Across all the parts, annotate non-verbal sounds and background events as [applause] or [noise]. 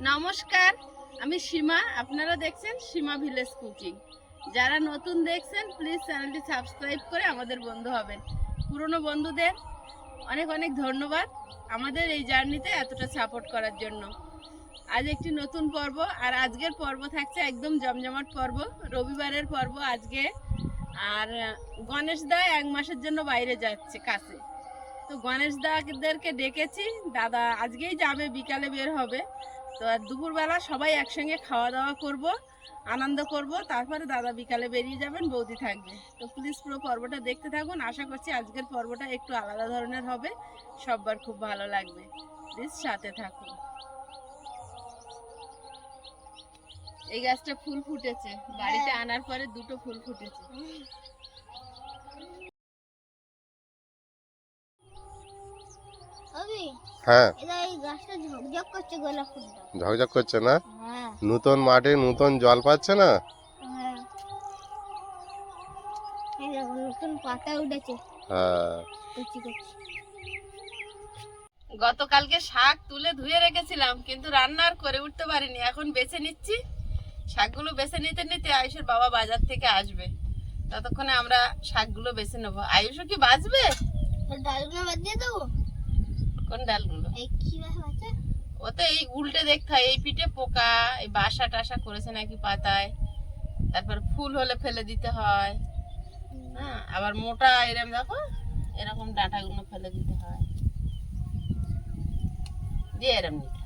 নমস্কার, আমি সীমা। আপনারা দেখছেন সীমা ভিলেজ কুকিং। যারা নতুন দেখছেন প্লিজ চ্যানেলটি সাবস্ক্রাইব করে আমাদের বন্ধু হবেন। পুরনো বন্ধুদের অনেক অনেক ধন্যবাদ আমাদের এই জার্নিতে এতটা সাপোর্ট করার জন্য। আজ একটি নতুন পর্ব, আর আজকের পর্ব থাকছে একদম জমজমাট পর্ব। রবিবারের পর্ব আজকে। আর, গণেশ দা এক মাসের জন্য বাইরে যাচ্ছে কাছে। তো গণেশ দাদেরকে ডেকেছি। দাদা আজকেই যাবে, বিকালে বের হবে। তো আর দুপুরবেলা সবাই একসঙ্গে খাওয়া দাওয়া করব আনন্দ করব তারপরে দাদা বিকালে বেরিয়ে যাবেন বৌদি থাকবে। তো প্লিজ পুরো পর্বটা দেখতে থাকুন আশা করছি আজকের পর্বটা একটু আলাদা ধরনের হবে সববার খুব ভালো লাগবে। প্লিজ সাথে থাকুন। এই গাছটা ফুল ফুটেছে বাড়িতে আনার পরে দুটো ফুল ফুটেছে। অবি হ্যাঁ। ঝকঝক করছে না? হ্যাঁ। নতুন মাঠে নতুন জল পাচ্ছে না? হ্যাঁ। এই দেখো নতুন পাতা উঠেছে। হ্যাঁ। গতকালকে শাক তুলে ধুয়ে রেখেছিলাম কিন্তু রান্না আর করে উঠতে পারিনি। এখন বেছে নিচ্ছি। শাকগুলো বেছে নিতে নিতে আয়ুষের বাবা বাজার থেকে আসবে। ততক্ষণে আমরা শাকগুলো বেছে নেব। আয়ুষও কি বাঁচবে? ডালগুলো বাদ দিয়ে দেবো? কোন ডালগুলো। এই কি আছে ও তো এই উল্টে দেখতে হয় এই পিঠে পোকা এই বাসা টাসা করেছে নাকি পাতায়। তারপর ফুল হলে ফেলে দিতে হয়। হ্যাঁ আবার মোটা এরম দেখো এরকম ডাঁটাগুলো ফেলে দিতে হয়। দিয়ে এরম নিতে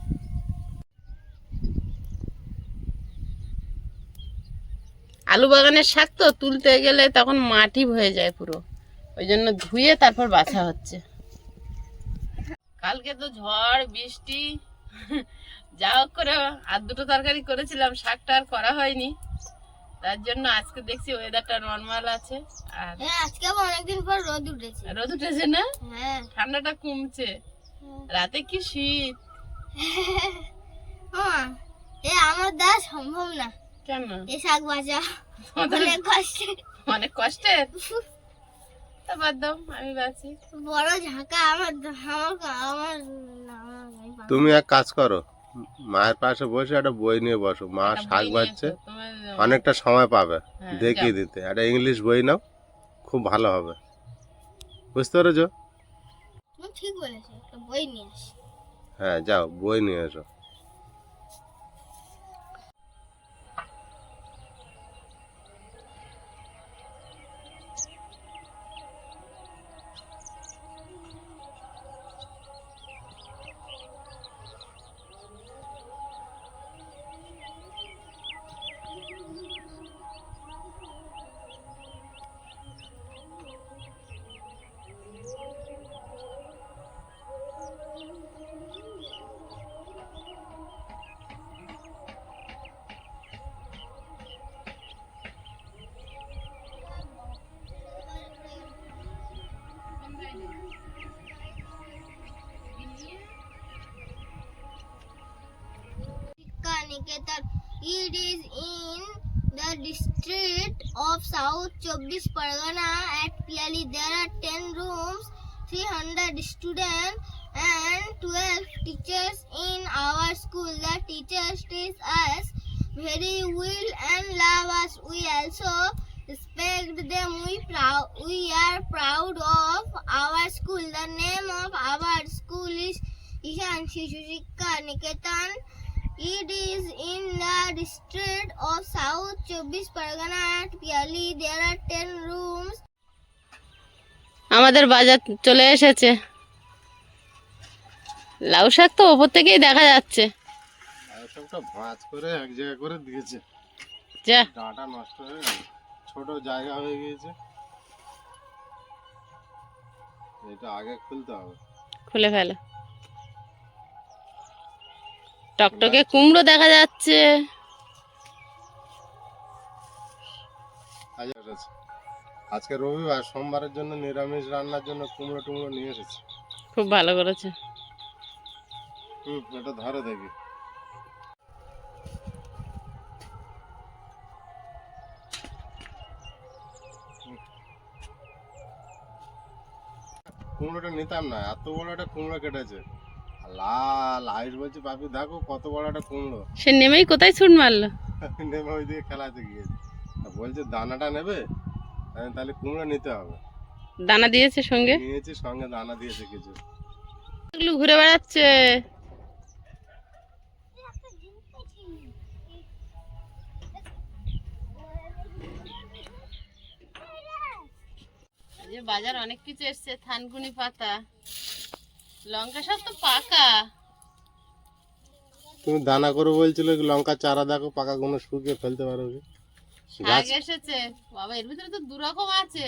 আলু বাগানের শাক তো তুলতে গেলে তখন মাটি হয়ে যায় পুরো। ওই জন্য ধুয়ে তারপর বাছা হচ্ছে। কালকে তো ঝড় বৃষ্টি। যা হোক করে আর দুটো তরকারি করেছিলাম শাকটা আর করা হয়নি। তার জন্য আজকে দেখছি ওয়েদারটা নর্মাল আছে। আর হ্যাঁ আজকে অনেকদিন পর রোদ উঠেছে। রোদ উঠেছে না? হ্যাঁ। ঠান্ডাটা কমছে। রাতে কি শীত? হ্যাঁ এ আমার দ্বারা সম্ভব না। কেন? এ শাক ভাজা। অনেক কষ্ট। অনেক কষ্টের? [laughs] তা বাদ দাও আমি বাঁচি। বড় ঝাঁকা আমার আমার আমার না, আমার আমি পারব না। তুমি এক কাজ করো মায়ের পাশে বসে একটা বই নিয়ে বসো মা শাক বাজছে অনেকটা সময় পাবে হ্যাঁ, দেখিয়ে দিতে। একটা ইংলিশ বই নাও খুব ভালো হবে। বুঝতে পেরেছ? তুমি ঠিক বলেছ বই নিয়ে হ্যাঁ যাও বই নিয়ে এসো। It is in the district of South Chobbish Pargana at Piali. There are 10 rooms, 300 students and 12 teachers in our school. The teachers teach us very well and love us. We also respect them. We proud. We are proud of our school. The name of our school is Ishan Shishu Shikha Niketan. It is in the district of South Chobbish Pargana at Piali. There are 10 rooms. আমাদের বাজার চলে এসেছে। লাউ শাক তো ওপর থেকেই দেখা যাচ্ছে। সবটা ভাঁজ করে এক জায়গা করে দিয়েছে। যা। ডাঁটা নষ্ট হয়ে ছোট জায়গা হয়ে গিয়েছে। এটা আগে খুলতে হবে। খুলে ফেলো। টকটকে কুমড়ো দেখা যাচ্ছে। আজকে রবিবার সোমবারের জন্য নিরামিষ রান্নার জন্য কুমড়ো টুমড়ো নিয়ে এসেছি। খুব ভালো করেছে। হুম এটা ধরে দেখি। কুমড়োটা নিতাম না এত বড় একটা কুমড়ো কেটেছে। লাল আয়ুষ বলছে পাপি দেখো কত বড় একটা কুমড়ো। সে নেমেই কোথায় ছুট মারলো? [laughs] নেমে ওই দিকে খেলাতে গিয়েছে। বলছে দানাটা নেবে? তাহলে কুমড়ো নিতে হবে। দানা দিয়েছে সঙ্গে? নিয়েছি সঙ্গে দানা দিয়েছে কিছু। এগুলো ঘুরে বেড়াচ্ছে। যে বাজার অনেক কিছু এসছে থানকুনি পাতা। লঙ্কা সব তো পাকা। তুমি দানা করে বলছিল লঙ্কা চারা দেখো পাকা কোনো শুকিয়ে ফেলতে পারো কি? শাক এসেছে। বাবা এর ভিতরে তো দু রকম আছে।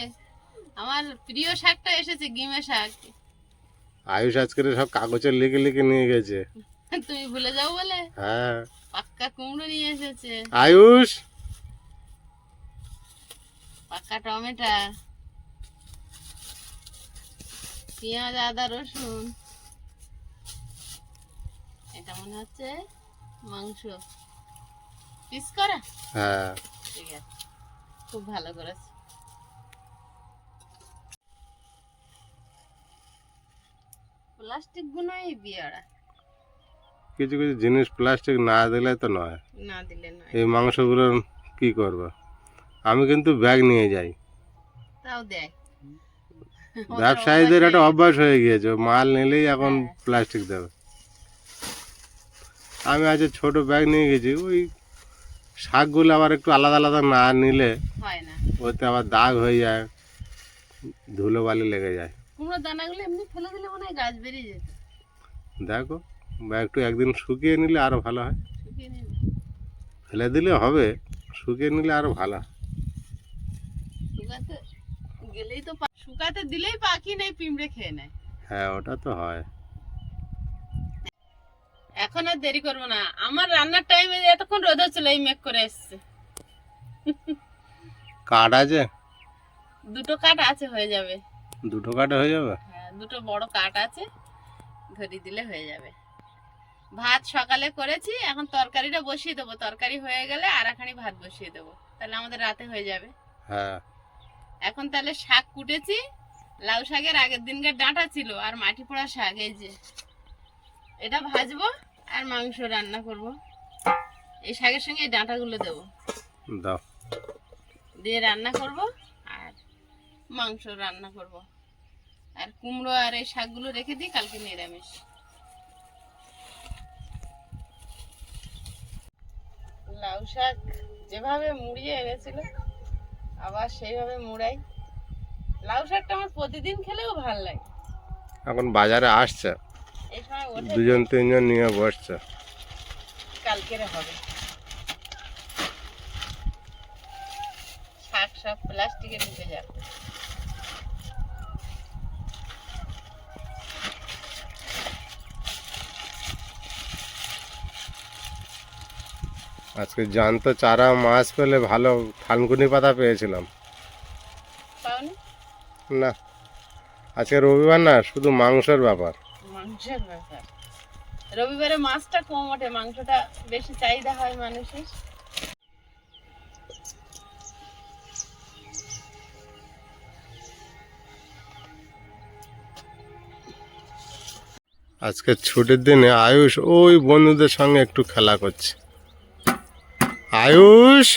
আমার প্রিয় শাকটা এসেছে গিমে শাক। আয়ুষ আজকের সব কাগজে লিখে লিখে নিয়ে গেছে। তুমি ভুলে যাও বলে? হ্যাঁ। পাক্কা কুমড়ো নিয়ে এসেছে। আয়ুষ! পাকা টমেটো। পেঁয়াজ আদা রসুন। এটা মনে হচ্ছে মাংস। পিস করা? হ্যাঁ। ঠিক আছে। খুব ভালো করেছে। প্লাস্টিক গুলোই বিয়ারা। কিছু কিছু জিনিস প্লাস্টিক না দিলে তো নয়। না দিলে নয়। এই মাংসগুলো কি করব? আমি কিন্তু ব্যাগ নিয়ে যাই। তাও দেয়। ব্যবসায়ীদের একটা অভ্যাস হয়ে গিয়েছে। মাল নিলেই এখন প্লাস্টিক দেবে। আমি আজ ছোট ব্যাগ নিয়ে গেছি ওই শাকগুলো আবার একটু আলাদা আলাদা না নিলে ওতে আবার দাগ হয়ে যায় ধুলো বালি লেগে যায়। কুমড়োর দানাগুলো এমনি ফেলে দিলে মনে হয় গাছ বেরিয়ে যেত। দেখো বা একটু একদিন শুকিয়ে নিলে আরও ভালো হয়। ফেলে দিলে হবে শুকিয়ে নিলে আরও ভালো হয়। শুকাতে গেলেই তো শুকাতে দিলেই পাখি নেই পিঁমড়ে খেয়ে নেয়। হ্যাঁ ওটা তো হয়। এখন আর দেরি করব না। আমার রান্নার টাইমে এতক্ষণ রোদ হচ্ছিল এই মেঘ করে এসছে। কাঠ আছে? দুটো কাঠ আছে হয়ে যাবে। দুটো কাঠে হয়ে যাবে? হ্যাঁ দুটো বড় কাঠ আছে ধরি দিলে হয়ে যাবে। ভাত সকালে করেছি এখন তরকারিটা বসিয়ে দেবো। তরকারি হয়ে গেলে আর একখানি ভাত বসিয়ে দেবো। তাহলে আমাদের রাতে হয়ে যাবে। হ্যাঁ। এখন তাহলে শাক কুটেছি। লাউ শাকের আগের দিনকার ডাঁটা ছিল আর মাটি পোড়া শাক এই যে। এটা ভাজবো আর মাংস রান্না করব। এই শাকের সঙ্গে এই ডাঁটাগুলো দেবো। দাও। দিয়ে রান্না করব আর মাংস রান্না করব। আর কুমড়ো আর এই শাকগুলো রেখে দিই কালকে নিরামিষ। লাউ শাক যেভাবে মুড়িয়ে এনেছিল আবার সেইভাবে মুড়াই। লাউ শাকটা আমার প্রতিদিন খেলেও ভালো লাগে। এখন বাজারে আসছে। দুজন তিনজন নিয়ে বসছে। কালকেরে হবে। শাক সব প্লাস্টিকে ঢুকে যাবে আজকে জ্যান্ত চারা মাছ পেলে ভালো থানকুনি পাতা পেয়েছিলাম। না। আজকে রবিবার না শুধু মাংসের ব্যাপার। মাংসের ব্যাপার রবিবারে মাছটা কম ওঠে, মাংসটা বেশি চাহিদা হয় মানুষের। আজকে ছুটির দিনে আয়ুষ ওই বন্ধুদের সঙ্গে একটু খেলা করছে। আয়ুষ!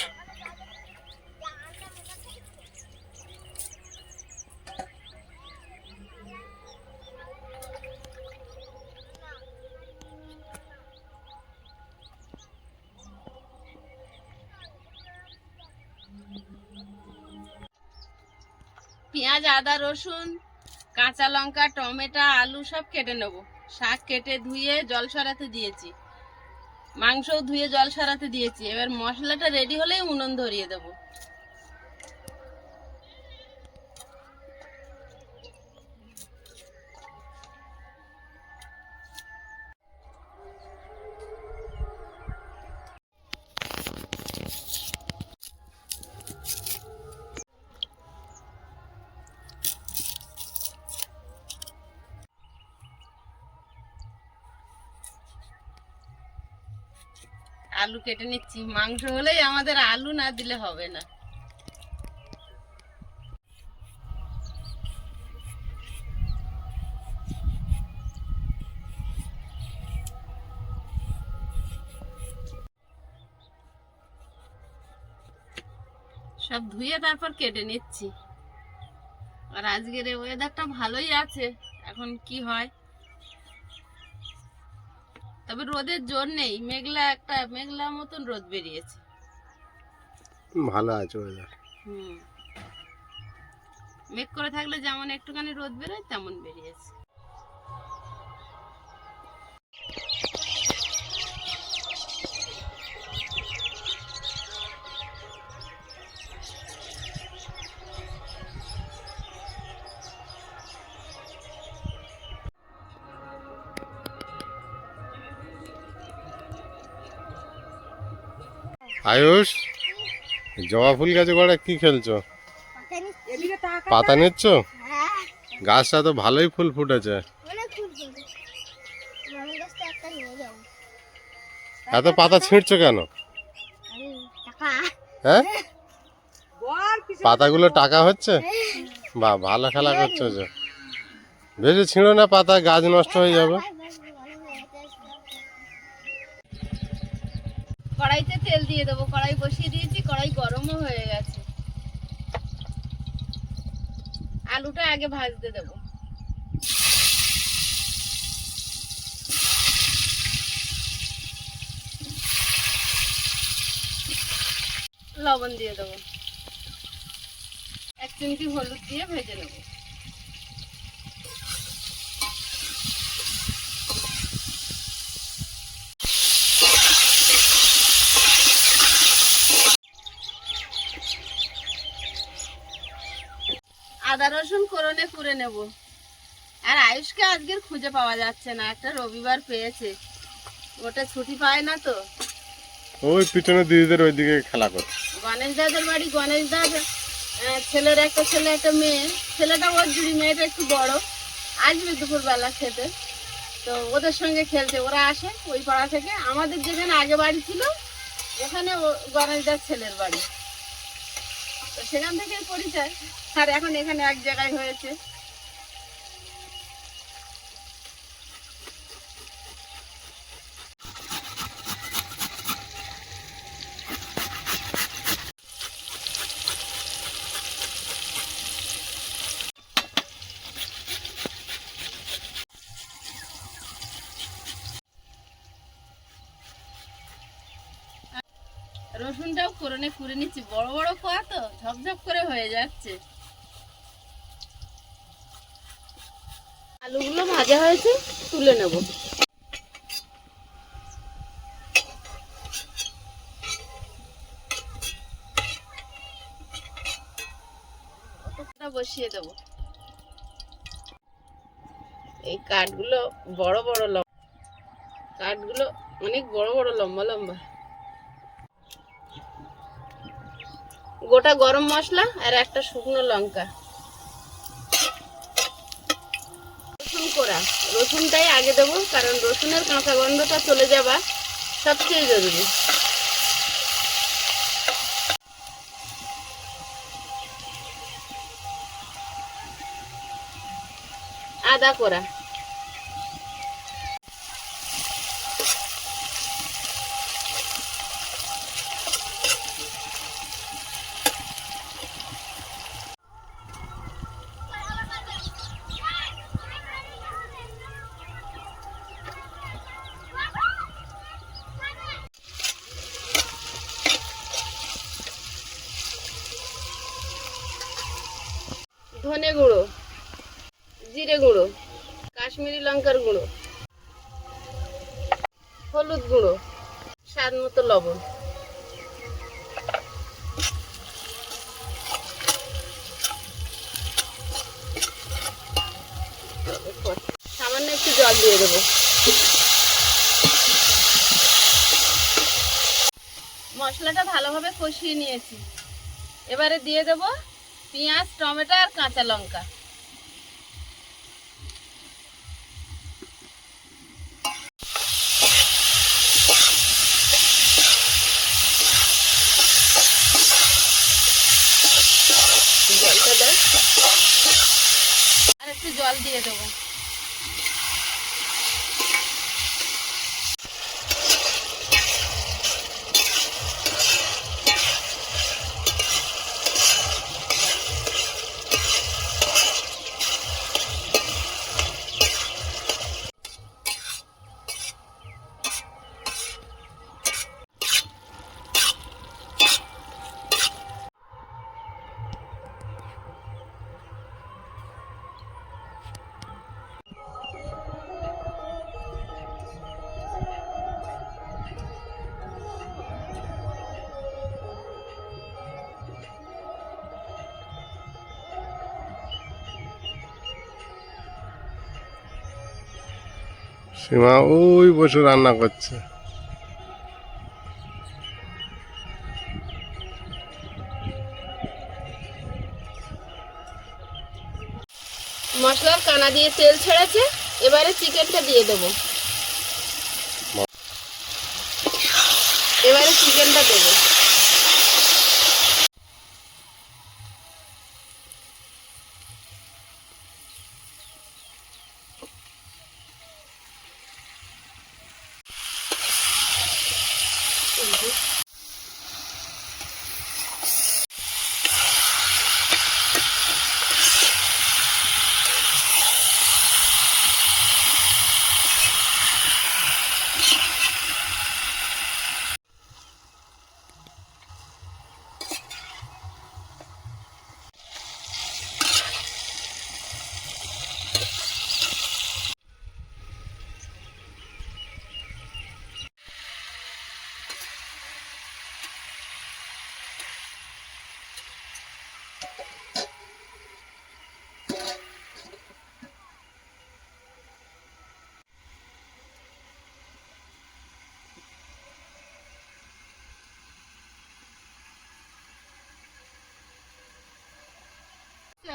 পেঁয়াজ, আদা, রসুন, কাঁচা লঙ্কা, টমেটো, আলু সব কেটে নেব। শাক কেটে ধুয়ে জল সরাতে দিয়েছি। মাংসও ধুয়ে জল সরাতে দিয়েছি। এবার মশলাটা রেডি হলেই উনুন ধরিয়ে দেবো। আলু কেটে নিচ্ছি। মাংস হলেই আমাদের আলু না দিলে হবে না। সব ধুয়ে তারপর কেটে নিচ্ছি। আর আজকের ওয়েদারটা ভালোই আছে। এখন কি হয়? তবে রোদের জোর নেই মেঘলা একটা মেঘলা মতন রোদ বেরিয়েছে। ভালো আছে ওয়েদার হুম। মেঘ করে থাকলে যেমন একটুখানি রোদ বেরোয় তেমন বেরিয়েছে। আয়ুষ জবা ফুল গাছে করে কি খেলছো? পাতা নিচ্ছ। হ্যাঁ। গাছটা তো ভালোই ফুল ফুটেছে। অনেক ফুল ফুটে আমি গাছটা একটা নিয়ে যাব এত পাতা ছিঁড়ছো কেন? আমি টাকা। হ্যাঁ? পাতাগুলো টাকা হচ্ছে? বা ভালো খেলা করছ যে। বেশি ছিঁড়ো না পাতা গাছ নষ্ট হয়ে যাবে। বসিয়ে দিয়েছি, কড়াই গরমও হয়ে গেছে। আলুটা আগে ভাজতে দেবো। লবণ দিয়ে দেবো। এক চিমটি হলুদ দিয়ে ভেজে নেব আদা রসুন করনে করে নেব। আর আয়ুষকে আজকের খুঁজে পাওয়া যাচ্ছে না একটা রবিবার পেয়েছে। ওটা ছুটি পায় না তো। ওই পিছনে দিদিদের ওইদিকে খেলা করছে গণেশ দাদের বাড়ি গণেশ দাদা ছেলের একটা ছেলে একটা মেয়ে। ছেলেটা ওর জুড়ি মেয়েটা একটু বড়। আসবে দুপুরবেলা খেতে। তো ওদের সঙ্গে খেলতে। ওরা আসে ওই পাড়া থেকে। আমাদের যেখানে আগে বাড়ি ছিল ওখানে গণেশ দার ছেলের বাড়ি। সেখান থেকে পরিচয়। আর এখন এখানে এক জায়গায় হয়েছে। ফোড়নে করে নিচ্ছি। বড় বড় কোয়া তো ঝপঝপ করে হয়ে যাচ্ছে। আলুগুলো ভাজা হয়েছে, তুলে নেব। বসিয়ে দেবো। এই কাঠগুলো বড় বড় লম্বা। কাঠগুলো অনেক বড় বড় লম্বা লম্বা। গোটা গরম মশলা আর একটা শুকনো লঙ্কা। রসুন কোড়া। রসুনটাই আগে দেবো, কারণ রসুনের কাঁচা গন্ধটা চলে যাবা সবচেয়ে জরুরি। আদা কোড়া ধনে গুঁড়ো জিরে গুঁড়ো কাশ্মীরি লঙ্কার গুঁড়ো, হলুদ গুঁড়ো, স্বাদ মতো লবণ। সামান্য একটু জল দিয়ে দেবো। মশলাটা ভালোভাবে কষিয়ে নিয়েছি। এবারে দিয়ে দেবো পেঁয়াজ, টমেটো আর কাঁচা লঙ্কা। সীমা ওই বসে রান্না করছে। মশলার কানা দিয়ে তেল ছেড়েছে এবারে চিকেনটা দিয়ে দেবো। থাকুক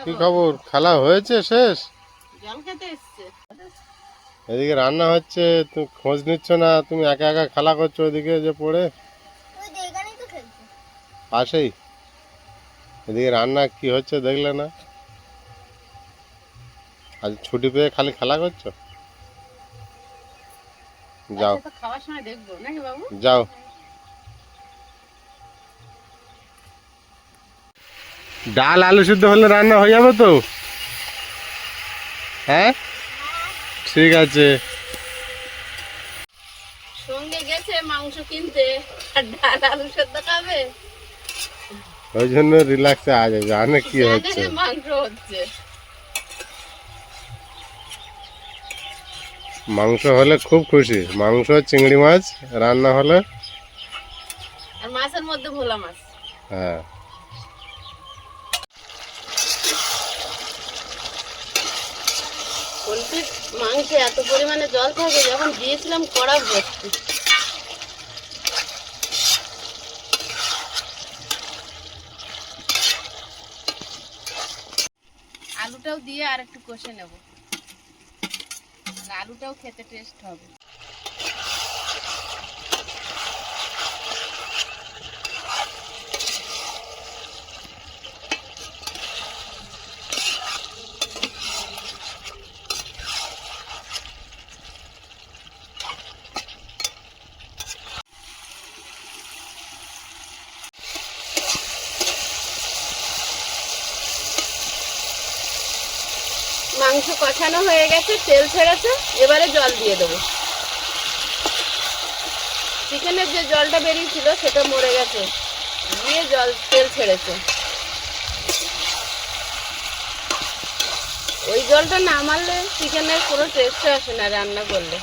কি খবর? খেলা হয়েছে শেষ? জল খেতে এসছে। এদিকে রান্না হচ্ছে তুমি খোঁজ নিচ্ছ না তুমি একা একা খেলা করছ ওদিকে যে পড়ে? পাশেই? এদিকে রান্না কি হচ্ছে দেখলে না? আজ ছুটি পেয়ে খালি খেলা করছ? যাও। খাওয়ার সময় দেখব নাকি বাবু? যাও। ডাল আলু সিদ্ধ হলে রান্না হয়ে যাবে তো? হ্যাঁ? ঠিক আছে। সঙ্গে গেছে মাংস কিনতে আর ডাল আলু সেদ্ধ খাবে? ওই জন্য রিল্যাক্সে আজ জানে কি হচ্ছে? মাংস হচ্ছে। মাংস হলে খুব খুশি। মাংস চিংড়ি মাছ রান্না হলে? আর মাছের মধ্যে ভোলা মাছ। হ্যাঁ। পোলট্রির মাংসে এত পরিমাণে জল থাকে, যখন দিয়েছিলাম কড়া ভর্তি আলুটাও দিয়ে আর একটু কষে নেব। আলুটাও খেতে টেস্ট হবে। মাংস কষানো হয়ে গেছে, তেল ছেড়েছে, এবারে জল দিয়ে দেবো। চিকেনের যে জলটা বেরিয়েছিল, সেটা মরে গেছে। দিয়ে জল, তেল ছেড়েছে। ওই জলটা না মারলে চিকেনের কোনো টেস্ট আসে না রান্না করলে।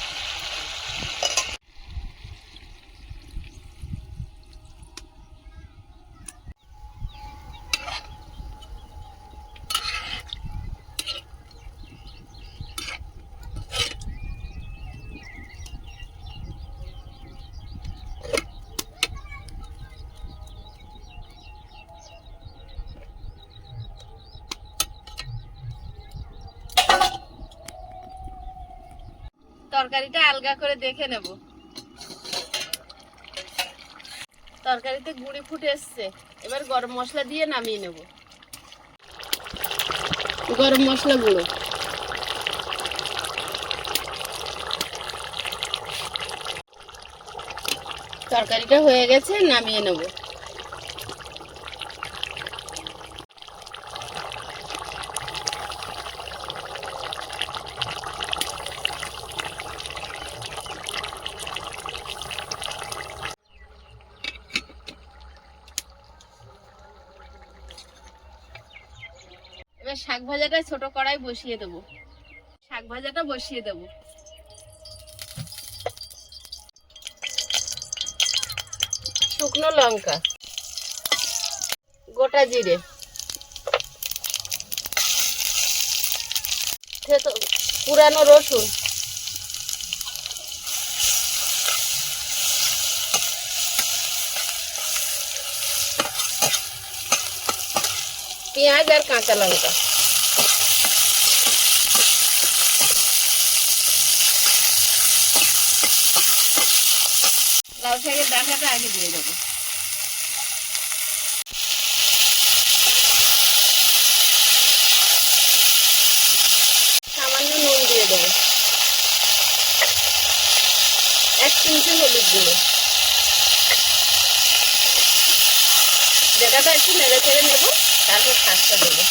তরকারিটা আলগা করে দেখে নেব। তরকারিতে গুঁড়ি ফুটে এসছে। এবার গরম মশলা দিয়ে নামিয়ে নেব। গরম মশলা গুঁড়ো। তরকারিটা হয়ে গেছে, নামিয়ে নেব। এবার শাক ভাজাটা ছোট কড়াই বসিয়ে দেবো। শাক ভাজাটা বসিয়ে দেবো। শুকনো লঙ্কা, গোটা জিরে পুরানো রসুন পেঁয়াজ আর কাঁচা লঙ্কা। লাউ শাকের ডাঁটাটা আগে দিয়ে দেবো। সামান্য নুন দিয়ে দেবো। এক চিমটি হলুদ গুঁড়ো। জায়গাটা একটু নেড়ে চেড়ে নেব। তারপর শাকটা দেবো।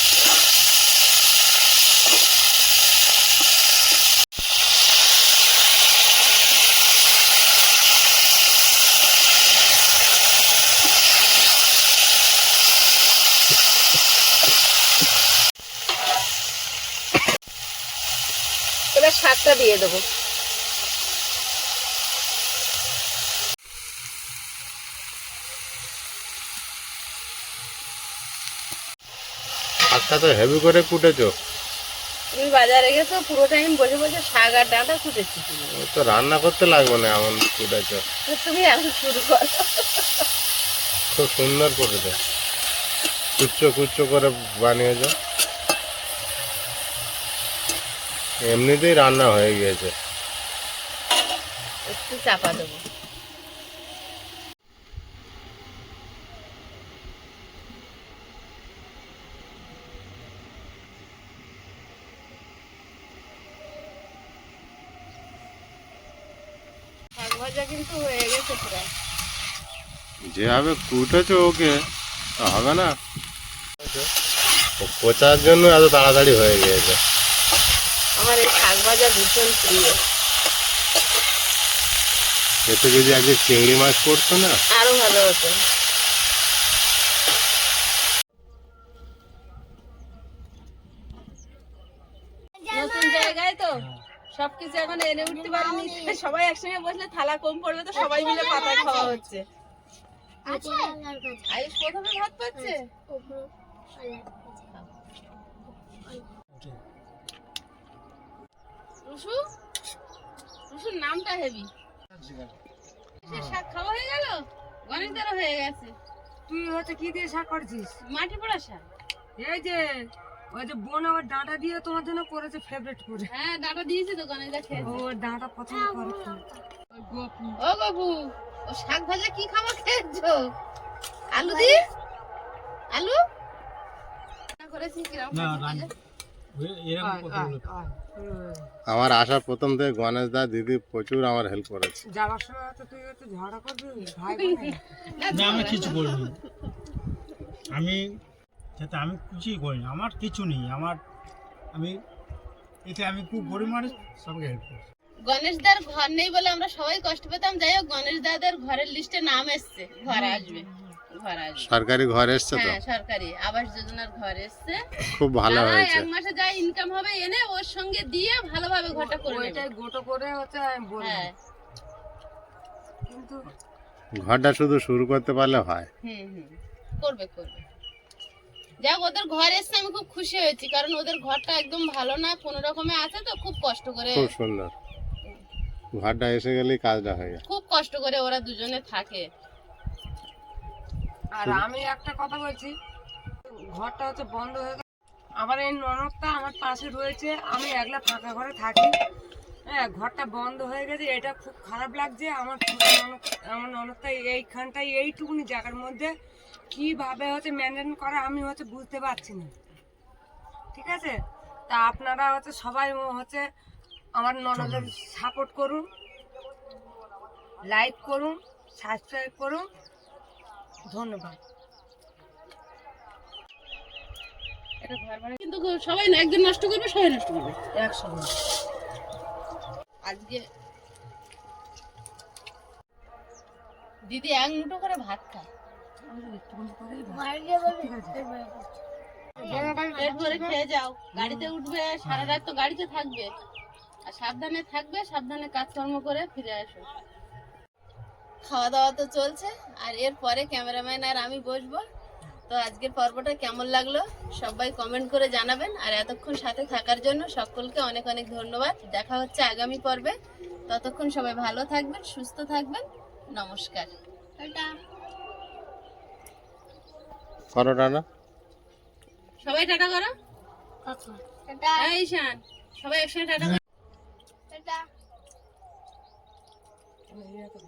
এবার শাকটা দিয়ে দেবো। শাকটা তো হেভি করে কুটেছো? তুমি বাজারে গেছো পুরো টাইম বসে বসে শাক আর ডাঁটা কুটেছি। তো রান্না করতে লাগবে না এমন কুটেছো। তুমি এখন শুরু করো। খুব সুন্দর করেছ। কুচ্চো কুচ্চো করে বানিয়েছো। এমনিতেই রান্না হয়ে গিয়েছে। একটু চাপা দেবো শাক ভাজা কিন্তু হয়ে গেছে প্রায় যেভাবে কুটেছো ওকে তা হবে না। পচার জন্য এত তাড়াতাড়ি হয়ে গিয়েছে। আমার এই শাক ভাজা ভীষণ প্রিয়। এতে যদি আজকে চিংড়ি মাছ পড়তো না? আরও ভালো হতো। নতুন জায়গায় তো সবকিছু এখন এনে উঠতে পারিনি। সবাই একসঙ্গে বসলে থালা কম পড়বে তো সবাই মিলে পাতায় খাওয়া হচ্ছে। আছে আয়ুষ প্রথমে ভাত পাচ্ছে রুসু রুসুর নামটা হেভি শাক খাওয়া হয়ে গেল গণিতেরও হয়ে গেছে তুই হচ্ছে কি দিয়ে শাক করছিস মাটি পড়া শাক এই যে ওই যে বোন আবার ডাঁটা দিয়ে তোমার জন্য করেছে ফেভারিট করে হ্যাঁ ডাটা দিয়েছি তো গণিতা ও খেয়েছে ওর ডাঁটা পছন্দ করে। ওই গপু ও বাবু ও শাক ভাজা কি খাবার খেয়েছো? আলু দিয়ে? আলু? করেছি কীরকম। আমার আসার প্রথম থেকে গণেশ দা দিদি প্রচুর আমার হেল্প করেছে। যাওয়ার সময় তো তুই হচ্ছে ঝগড়া করবি ভাই না আমি কিছু করিনি। আমি যাতে আমি কিছুই করিনি আমার কিছু নেই। আমার আমি এতে আমি খুব গরিব মানুষ সবকে হেল্প করি গণেশ দার ঘর নেই বলে আমরা সবাই কষ্ট পেতাম। যাই হোক গণেশ দাদের ঘরের লিস্টে নাম এসছে। ঘর আসবে। ঘর আসবে। সরকারি ঘর এসছে তো? হ্যাঁ সরকারি। আবাস যোজনার ঘর এসছে। খুব ভালো হয়েছে। এক মাসে যা ইনকাম হবে এনে ওর সঙ্গে দিয়ে ভালোভাবে ঘরটা করে নেবে। ওইটাই গোটো করে হচ্ছে আমি বললাম হ্যাঁ। কিন্তু ঘরটা শুধু শুরু করতে পারলে হয়। হুম হুম। করবে করবে। যাক ওদের ঘর এসছে আমি খুব খুশি হয়েছি। কারণ ওদের ঘরটা একদম ভালো না কোনো রকমে আছে তো খুব কষ্ট করে খুব সুন্দর। ঘরটা এসে গেলেই কাজটা হয়ে যায়। খুব কষ্ট করে ওরা দুজনে থাকে। আর আমি একটা কথা বলছি ঘরটা হচ্ছে বন্ধ হয়ে গেছে। আমার এই ননদটা আমার পাশে রয়েছে আমি একলা ফাঁকা ঘরে থাকি। হ্যাঁ ঘরটা বন্ধ হয়ে গেছে এটা খুব খারাপ লাগছে। আমার আমার ননদটা এইখানটায় এইটুকুনি জায়গার মধ্যে কীভাবে হচ্ছে মেনটেন করা আমি হচ্ছে বুঝতে পারছি না। ঠিক আছে? তা আপনারা হচ্ছে সবাই হচ্ছে আমার ননদের সাপোর্ট করুন লাইক করুন সাবস্ক্রাইব করুন। ধন্যবাদ। কিন্তু সবাই না একজন নষ্ট করবে সবাই নষ্ট করবে। একসঙ্গে। আজকে দিদি এক মুঠো করে ভাত খায়। বাইরে পেট ভরে খেয়ে যাও। গাড়িতে উঠবে সারা রাত তো গাড়িতে থাকবে। আর সাবধানে থাকবে সাবধানে কাজকর্ম করে ফিরে আসো। খাওয়া দাওয়া তো চলছে আর এরপরে ক্যামেরাম্যান আর আমি বসবো। তো আজকের পর্বটা কেমন লাগল সবাই কমেন্ট করে জানাবেন। আর এতক্ষণ সাথে থাকার জন্য সকলকে অনেক অনেক ধন্যবাদ। দেখা হচ্ছে আগামী পর্বে। ততক্ষণ সবাই ভালো থাকবেন সুস্থ থাকবেন। নমস্কার। টাটা। করোটা না সবাই টাটা করো। টাটা। এই শান সবাই একসঙ্গে টাটা করো টাটা এই একটা